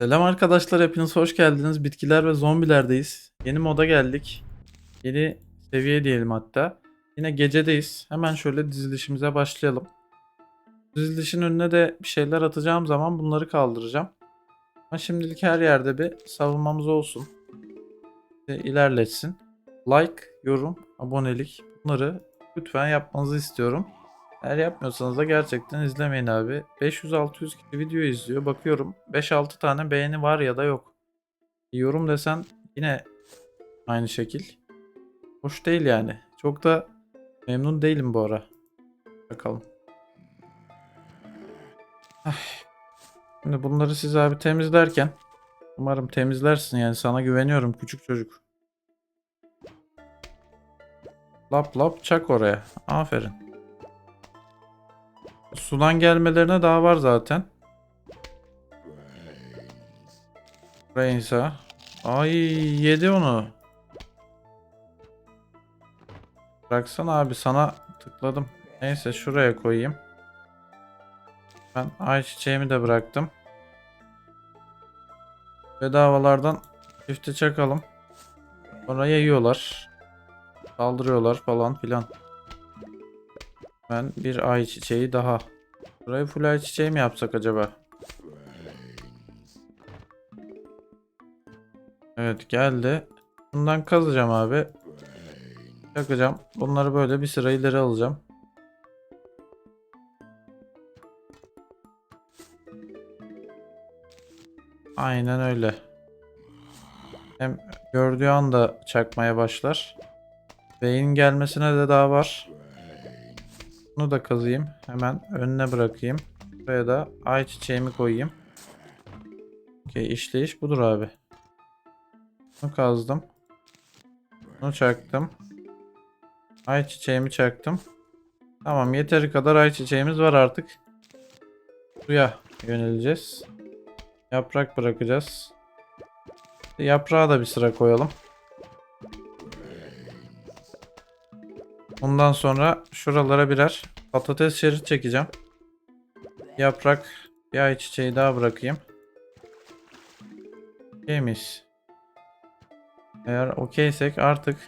Selam arkadaşlar hepiniz hoş geldiniz. Bitkiler ve zombilerdeyiz. Yeni moda geldik. Yeni seviye diyelim hatta. Yine gecedeyiz. Hemen şöyle dizilişimize başlayalım. Dizilişin önüne de bir şeyler atacağım zaman bunları kaldıracağım. Ama şimdilik her yerde bir savunmamız olsun. Ve ilerletsin. Like, yorum, abonelik bunları lütfen yapmanızı istiyorum. Eğer yapmıyorsanız da gerçekten izlemeyin abi. 500-600 kişi video izliyor. Bakıyorum 5-6 tane beğeni var ya da yok. Yorum desen yine aynı şekil. Hoş değil yani. Çok da memnun değilim bu ara. Bakalım. Ay. Şimdi bunları siz abi temizlerken umarım temizlersin yani sana güveniyorum küçük çocuk. Lap lap çak oraya. Aferin. Sudan gelmelerine daha var zaten. Rains'a. Ay yedi onu. Bıraksana abi sana tıkladım. Neyse şuraya koyayım. Ben ayçiçeğimi de bıraktım. Bedavalardan çifte çakalım. Sonra yiyorlar. Saldırıyorlar falan filan. Ben bir ay çiçeği daha. Burayı full ay çiçeği mi yapsak acaba? Evet geldi. Bundan kazacağım abi. Yakacağım. Bunları böyle bir sıra ileri alacağım. Aynen öyle. Hem gördüğü anda çakmaya başlar. Beyin gelmesine de daha var. Bunu da kazıyım. Hemen önüne bırakayım. Buraya da ay çiçeğimi koyayım. Okey işleyiş budur abi. Bunu kazdım. Bunu çaktım. Ay çiçeğimi çaktım. Tamam yeteri kadar ay çiçeğimiz var artık. Suya yöneleceğiz. Yaprak bırakacağız. Yaprağı da bir sıra koyalım. Bundan sonra şuralara birer patates şerit çekeceğim. Yaprak bir ay çiçeği daha bırakayım. Okeymiş. Eğer okeysek artık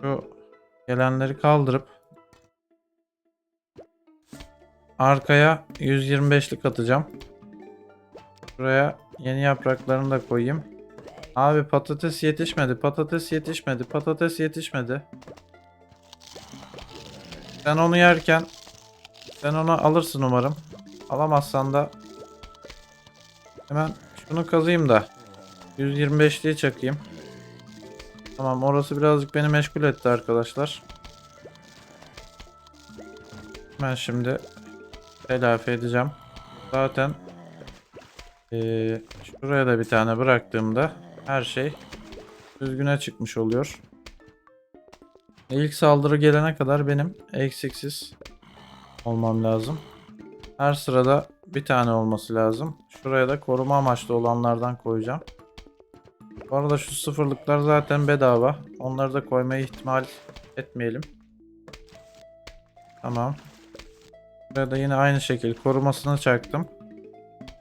şu gelenleri kaldırıp arkaya 125'lik atacağım. Buraya yeni yapraklarını da koyayım. Abi patates yetişmedi. Patates yetişmedi. Patates yetişmedi. Sen onu yerken sen onu alırsın umarım. Alamazsan da hemen şunu kazıyım da 125'liği çakayım. Tamam orası birazcık beni meşgul etti arkadaşlar. Ben şimdi telafi edeceğim. Zaten eee, şuraya da bir tane bıraktığımda her şey düzgüne çıkmış oluyor. İlk saldırı gelene kadar benim eksiksiz olmam lazım. Her sırada bir tane olması lazım. Şuraya da koruma amaçlı olanlardan koyacağım. Bu arada şu sıfırlıklar zaten bedava. Onları da koymaya ihtimal etmeyelim. Tamam. Buraya da yine aynı şekil korumasını çaktım.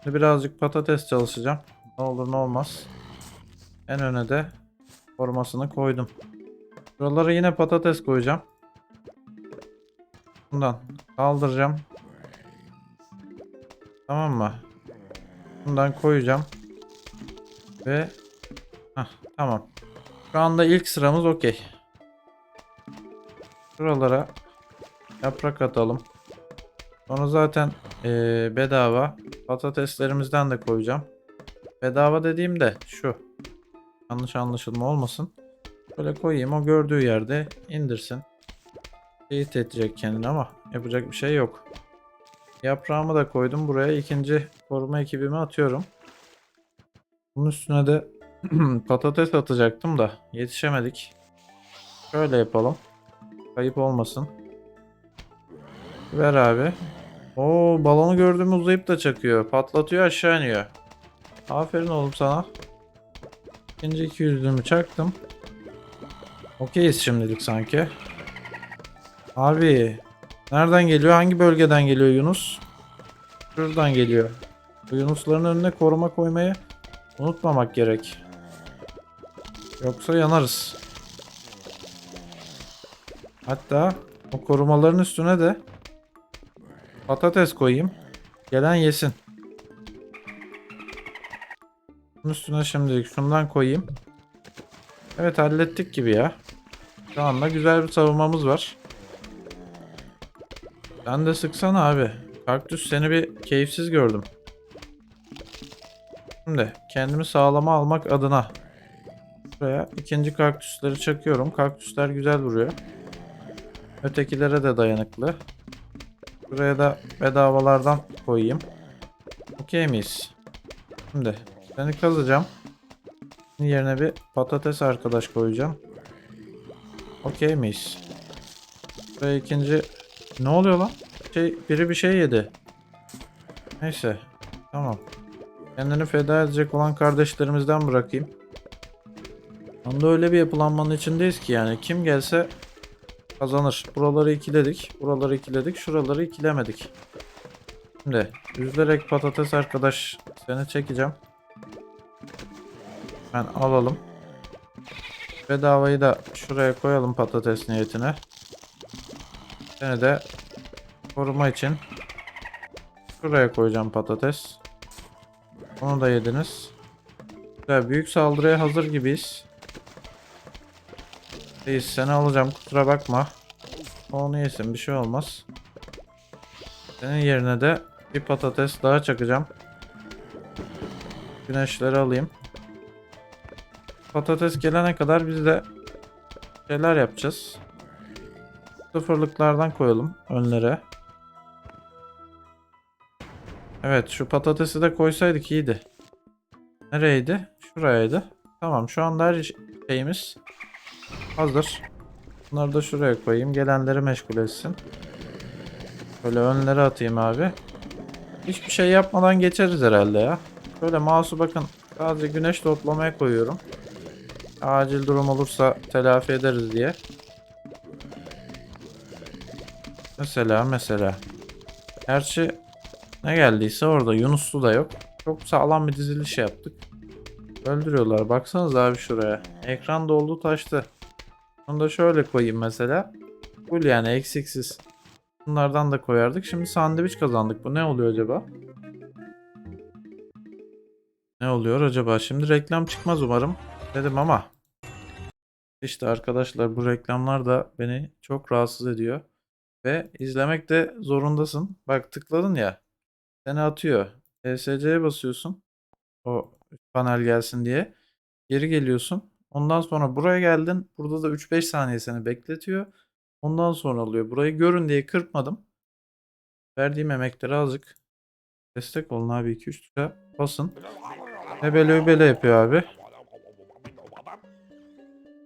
Şimdi birazcık patates çalışacağım. Ne olur ne olmaz. En öne de korumasını koydum. Buralara yine patates koyacağım. Bundan kaldıracağım. Tamam mı? Bundan koyacağım. Ve Heh, tamam. Şu anda ilk sıramız okey. Şuralara yaprak atalım. Sonra zaten eee, bedava patateslerimizden de koyacağım. Bedava dediğimde şu. Yanlış anlaşılma olmasın. Böyle koyayım o gördüğü yerde indirsin. Teyit edecek kendini ama yapacak bir şey yok. Yaprağımı da koydum buraya ikinci koruma ekibimi atıyorum. Bunun üstüne de patates atacaktım da yetişemedik. Şöyle yapalım. Kayıp olmasın. Ver abi. Oo balonu gördüğümü uzayıp da çakıyor. Patlatıyor aşağı iniyor. Aferin oğlum sana. İkinci iki yüzlüğümü çaktım. Okeyiz şimdilik sanki. Abi. Nereden geliyor? Hangi bölgeden geliyor Yunus? Şuradan geliyor. Bu yunusların önüne koruma koymayı unutmamak gerek. Yoksa yanarız. Hatta o korumaların üstüne de patates koyayım. Gelen yesin. Bunun üstüne şimdilik şundan koyayım. Evet hallettik gibi ya. Şu anda güzel bir savunmamız var. Sen de sıksana abi. Kaktüs seni bir keyifsiz gördüm. Şimdi kendimi sağlama almak adına Buraya ikinci kaktüsleri çakıyorum. Kaktüsler güzel vuruyor. Ötekilere de dayanıklı. Buraya da bedavalardan koyayım. Okey miyiz? Şimdi seni kazacağım. Yerine bir patates arkadaş koyacağım. Okey miyiz? Buraya ikinci... Ne oluyor lan? Şey, biri bir şey yedi. Neyse. Tamam. Kendini feda edecek olan kardeşlerimizden bırakayım. Onda öyle bir yapılanmanın içindeyiz ki yani kim gelse kazanır. Buraları ikiledik. Buraları ikiledik. Şuraları ikilemedik. Şimdi üzülerek patates arkadaş seni çekeceğim. Ben alalım. Bedavayı da şuraya koyalım patates niyetine. Seni de koruma için şuraya koyacağım patates. Onu da yediniz. Güzel, büyük saldırıya hazır gibiyiz. Reis seni alacağım kusura bakma. Onu yesin bir şey olmaz. Senin yerine de bir patates daha çakacağım. Güneşleri alayım. Patates gelene kadar biz de şeyler yapacağız. Sıfırlıklardan koyalım önlere. Evet şu patatesi de koysaydık iyiydi. Nereydi? Şurayaydı. Tamam şu anda her şeyimiz hazır. Bunları da şuraya koyayım. Gelenleri meşgul etsin. Böyle önlere atayım abi. Hiçbir şey yapmadan geçeriz herhalde ya. Şöyle mouse'u bakın sadece güneş toplamaya koyuyorum. Acil durum olursa telafi ederiz diye. Mesela mesela. Gerçi ne geldiyse orada Yunuslu da yok. Çok sağlam bir diziliş yaptık. Öldürüyorlar. Baksanız abi şuraya. Ekran doldu taştı. Bunu da şöyle koyayım mesela. Full yani eksiksiz. Bunlardan da koyardık. Şimdi sandviç kazandık. Bu ne oluyor acaba? Ne oluyor acaba? Şimdi reklam çıkmaz umarım. Dedim ama. İşte arkadaşlar bu reklamlar da beni çok rahatsız ediyor. Ve izlemek de zorundasın. Bak tıkladın ya. Seni atıyor. ESC'ye basıyorsun. O panel gelsin diye. Geri geliyorsun. Ondan sonra buraya geldin. Burada da 3-5 saniye seni bekletiyor. Ondan sonra alıyor. Burayı görün diye kırpmadım. Verdiğim emekleri azıcık destek olun abi 2-3 tuşa basın. Hebele hebele yapıyor abi.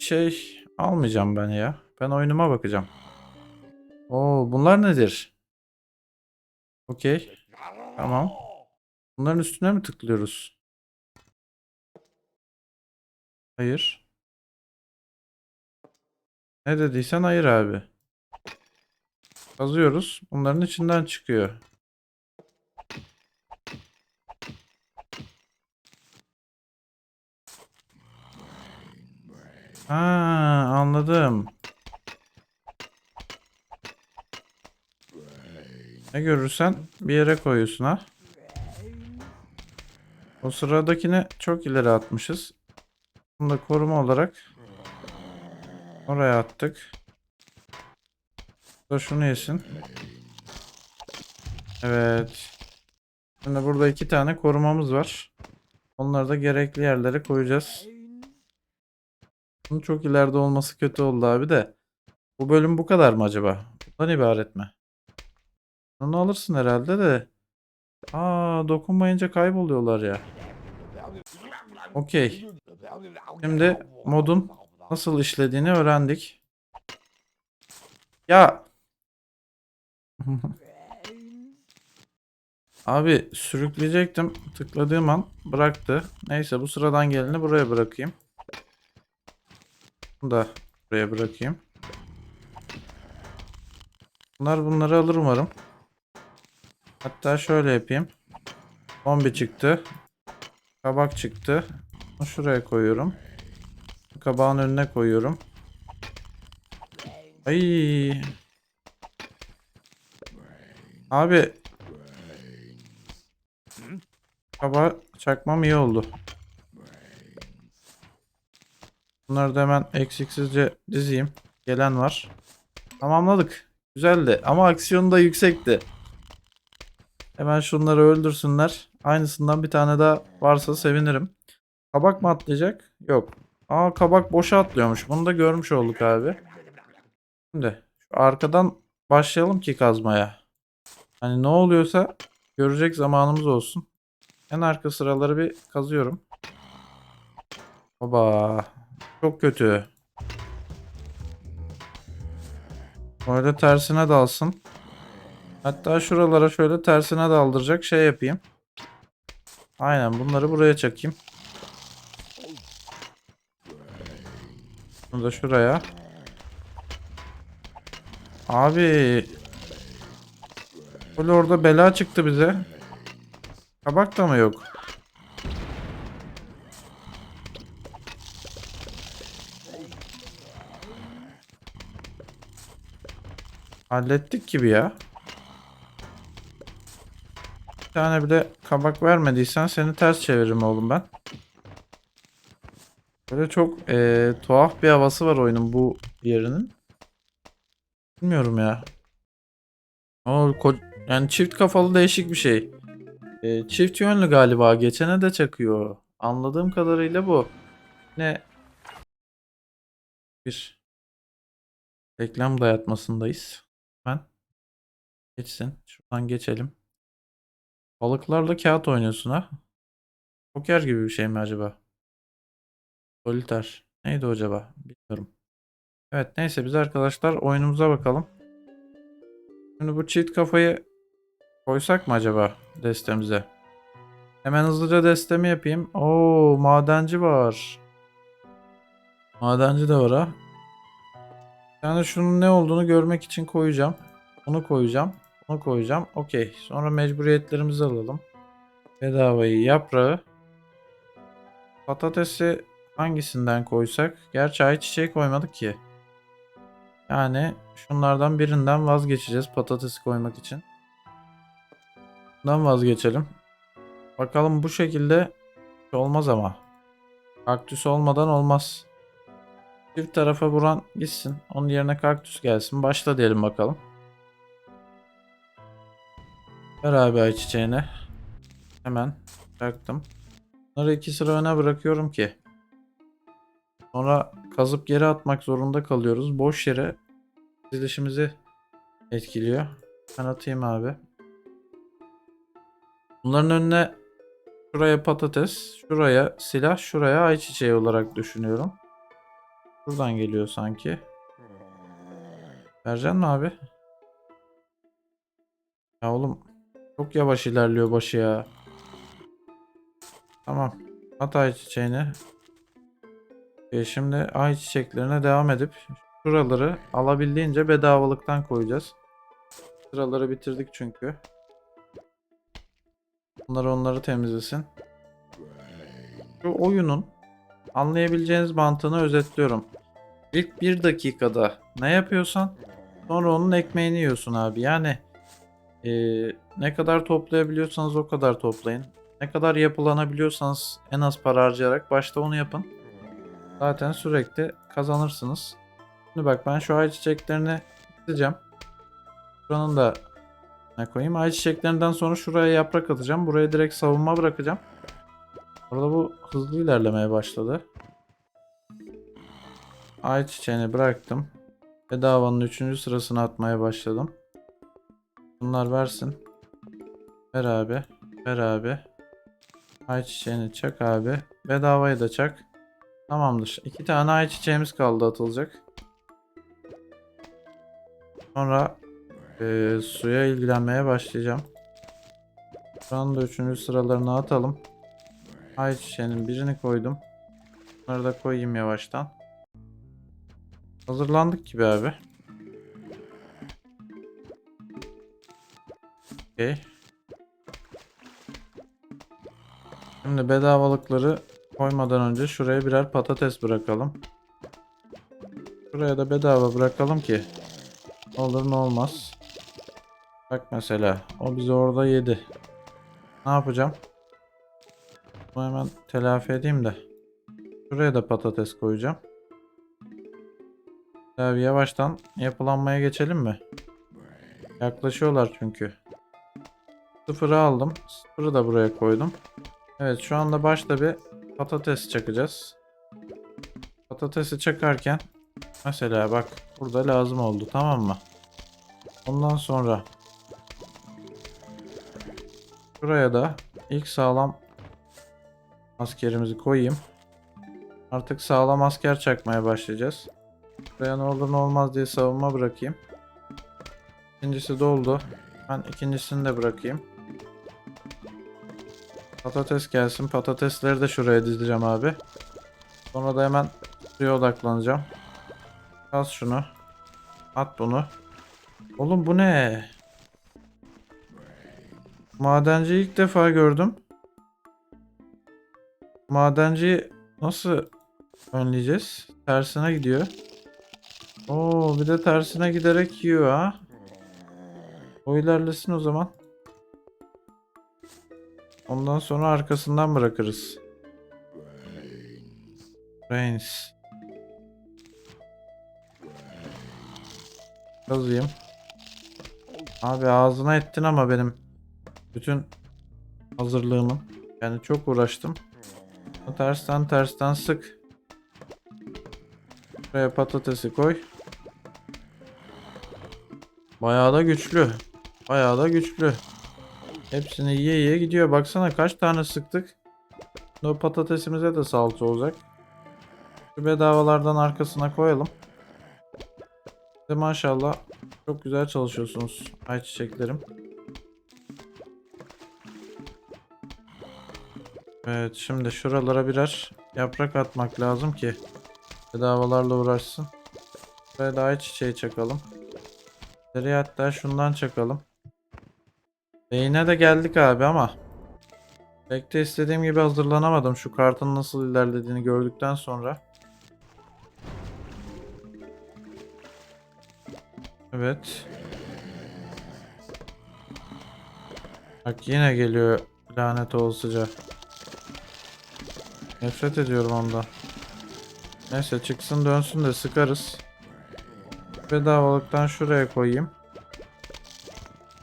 Şey almayacağım ben ya. Ben oyunuma bakacağım. Oo bunlar nedir? Okey. Tamam. Bunların üstüne mi tıklıyoruz? Hayır. Ne dediysen hayır abi. Kazıyoruz. Bunların içinden çıkıyor. Ha, anladım. Ne görürsen bir yere koyuyorsun ha. O sıradakini çok ileri atmışız. Bunu da koruma olarak oraya attık. Da şunu yesin. Evet. Şimdi burada iki tane korumamız var. Onları da gerekli yerlere koyacağız. Bunun çok ileride olması kötü oldu abi de. Bu bölüm bu kadar mı acaba? Bundan ibaret mi? Onu alırsın herhalde de. Aa dokunmayınca kayboluyorlar ya. Okey. Şimdi modun nasıl işlediğini öğrendik. Ya. Abi sürükleyecektim. Tıkladığım an bıraktı. Neyse bu sıradan geleni buraya bırakayım. Bunu da buraya bırakayım. Bunlar bunları alır umarım. Hatta şöyle yapayım. Zombi çıktı. Kabak çıktı. Bunu şuraya koyuyorum. Kabağın önüne koyuyorum. Ay. Abi. Kabağı çakmam iyi oldu. Bunları da hemen eksiksizce dizeyim. Gelen var. Tamamladık. Güzeldi ama aksiyonu da yüksekti. Hemen şunları öldürsünler. Aynısından bir tane daha varsa sevinirim. Kabak mı atlayacak? Yok. Aa kabak boşa atlıyormuş. Bunu da görmüş olduk abi. Şimdi şu arkadan başlayalım ki kazmaya. Hani ne oluyorsa görecek zamanımız olsun. En arka sıraları bir kazıyorum. Baba. Çok kötü. Böyle tersine dalsın. Hatta şuralara şöyle tersine daldıracak şey yapayım. Aynen bunları buraya çakayım. Bunu da şuraya. Abi. Böyle orada bela çıktı bize. Kabak da mı yok? Hallettik gibi ya. Bir tane bile kabak vermediysen seni ters çeviririm oğlum ben. Böyle çok eee, tuhaf bir havası var oyunun bu yerinin. Bilmiyorum ya. Ko- yani çift kafalı değişik bir şey. Eee, çift yönlü galiba. Geçene de çakıyor. Anladığım kadarıyla bu. Ne? Bir reklam dayatmasındayız. Geçsin. Şuradan geçelim. Balıklarla kağıt oynuyorsun ha. Poker gibi bir şey mi acaba? Soliter. Neydi acaba? Bilmiyorum. Evet neyse biz arkadaşlar oyunumuza bakalım. Şimdi bu cheat kafayı koysak mı acaba destemize? Hemen hızlıca destemi yapayım. Oo madenci var. Madenci de var ha. Yani şunun ne olduğunu görmek için koyacağım. Bunu koyacağım. Bunu koyacağım. Okey. Sonra mecburiyetlerimizi alalım. Bedavayı yaprağı. Patatesi hangisinden koysak? Gerçi ayçiçeği koymadık ki. Yani şunlardan birinden vazgeçeceğiz patatesi koymak için. Bundan vazgeçelim. Bakalım bu şekilde olmaz ama. Kaktüs olmadan olmaz. Çift tarafa vuran gitsin. Onun yerine kaktüs gelsin. Başla diyelim bakalım. Ver abi ayçiçeğini. Hemen bıraktım. Bunları iki sıra öne bırakıyorum ki. Sonra kazıp geri atmak zorunda kalıyoruz. Boş yere dizilişimizi etkiliyor. Ben atayım abi. Bunların önüne şuraya patates, şuraya silah, şuraya ayçiçeği olarak düşünüyorum. Buradan geliyor sanki. Vereceksin mi abi? Ya oğlum çok yavaş ilerliyor başı ya. Tamam. At ayçiçeğini. E şimdi ayçiçeklerine devam edip şuraları alabildiğince bedavalıktan koyacağız. Sıraları bitirdik çünkü. Bunları onları temizlesin. Şu oyunun anlayabileceğiniz mantığını özetliyorum. İlk bir dakikada ne yapıyorsan sonra onun ekmeğini yiyorsun abi. Yani eee, ne kadar toplayabiliyorsanız o kadar toplayın. Ne kadar yapılanabiliyorsanız en az para harcayarak başta onu yapın. Zaten sürekli kazanırsınız. Şimdi bak ben şu ayçiçeklerini dizeceğim. Şuranın da ne koyayım? Ayçiçeklerinden sonra şuraya yaprak atacağım. Buraya direkt savunma bırakacağım. Orada bu hızlı ilerlemeye başladı. Ayçiçeğini bıraktım. Bedavanın 3. sırasını atmaya başladım. Bunlar versin. Ver abi. Ver abi. Ayçiçeğini çak abi. Bedavayı da çak. Tamamdır. İki tane ayçiçeğimiz kaldı atılacak. Sonra eee, suya ilgilenmeye başlayacağım. Şu anda üçüncü sıralarını atalım. Ayçiçeğinin birini koydum. Bunları da koyayım yavaştan. Hazırlandık gibi abi. Okey. Şimdi bedavalıkları koymadan önce şuraya birer patates bırakalım. Şuraya da bedava bırakalım ki olur ne olmaz. Bak mesela o bizi orada yedi. Ne yapacağım? Bunu hemen telafi edeyim de. Şuraya da patates koyacağım. Abi yavaştan yapılanmaya geçelim mi? Yaklaşıyorlar çünkü. Sıfırı aldım. Sıfırı da buraya koydum. Evet şu anda başta bir patates çakacağız. Patatesi çakarken mesela bak burada lazım oldu tamam mı? Ondan sonra Şuraya da ilk sağlam askerimizi koyayım. Artık sağlam asker çakmaya başlayacağız. Buraya ne olur ne olmaz diye savunma bırakayım. İkincisi doldu. Ben ikincisini de bırakayım. Patates gelsin. Patatesleri de şuraya dizeceğim abi. Sonra da hemen suya odaklanacağım. Al şunu. At bunu. Oğlum bu ne? Madenci ilk defa gördüm. Madenci nasıl önleyeceğiz? Tersine gidiyor. Oo bir de tersine giderek yiyor ha. O ilerlesin o zaman. Ondan sonra arkasından bırakırız. Brains. Yazayım. Abi ağzına ettin ama benim bütün hazırlığımın. Yani çok uğraştım. Tersten tersten sık. Buraya patatesi koy. Bayağı da güçlü. Bayağı da güçlü. Hepsini yiye yiye gidiyor. Baksana kaç tane sıktık. O patatesimize de salça olacak. Şu bedavalardan arkasına koyalım. Size maşallah çok güzel çalışıyorsunuz ayçiçeklerim. Evet şimdi şuralara birer yaprak atmak lazım ki bedavalarla uğraşsın. Buraya da ayçiçeği çakalım. Nereye hatta şundan çakalım. Beyine de geldik abi ama pek de istediğim gibi hazırlanamadım şu kartın nasıl ilerlediğini gördükten sonra. Evet. Bak yine geliyor lanet olasıca. Nefret ediyorum ondan. Neyse çıksın dönsün de sıkarız. Bedavalıktan şuraya koyayım.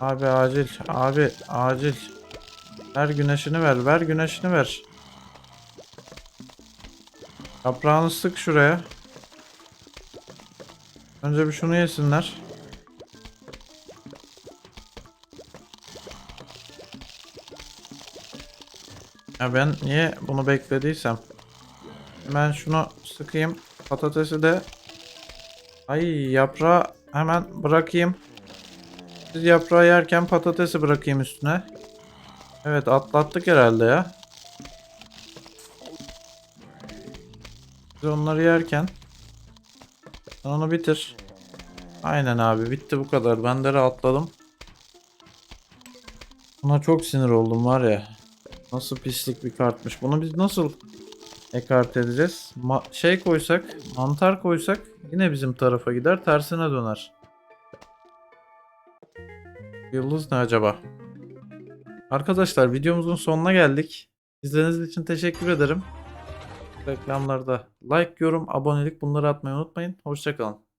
Abi acil. Abi acil. Ver güneşini ver. Ver güneşini ver. Yaprağını sık şuraya. Önce bir şunu yesinler. Ya ben niye bunu beklediysem. Hemen şunu sıkayım. Patatesi de Ay yaprağı hemen bırakayım. Siz yaprağı yerken patatesi bırakayım üstüne. Evet atlattık herhalde ya. Siz onları yerken sen onu bitir. Aynen abi bitti bu kadar. Ben de rahatladım. Buna çok sinir oldum var ya. Nasıl pislik bir kartmış. Bunu biz nasıl ekart edeceğiz? Ma- şey koysak, mantar koysak yine bizim tarafa gider, tersine döner. Yıldız ne acaba? Arkadaşlar videomuzun sonuna geldik. İzlediğiniz için teşekkür ederim. Reklamlarda like, yorum, abonelik bunları atmayı unutmayın. Hoşçakalın.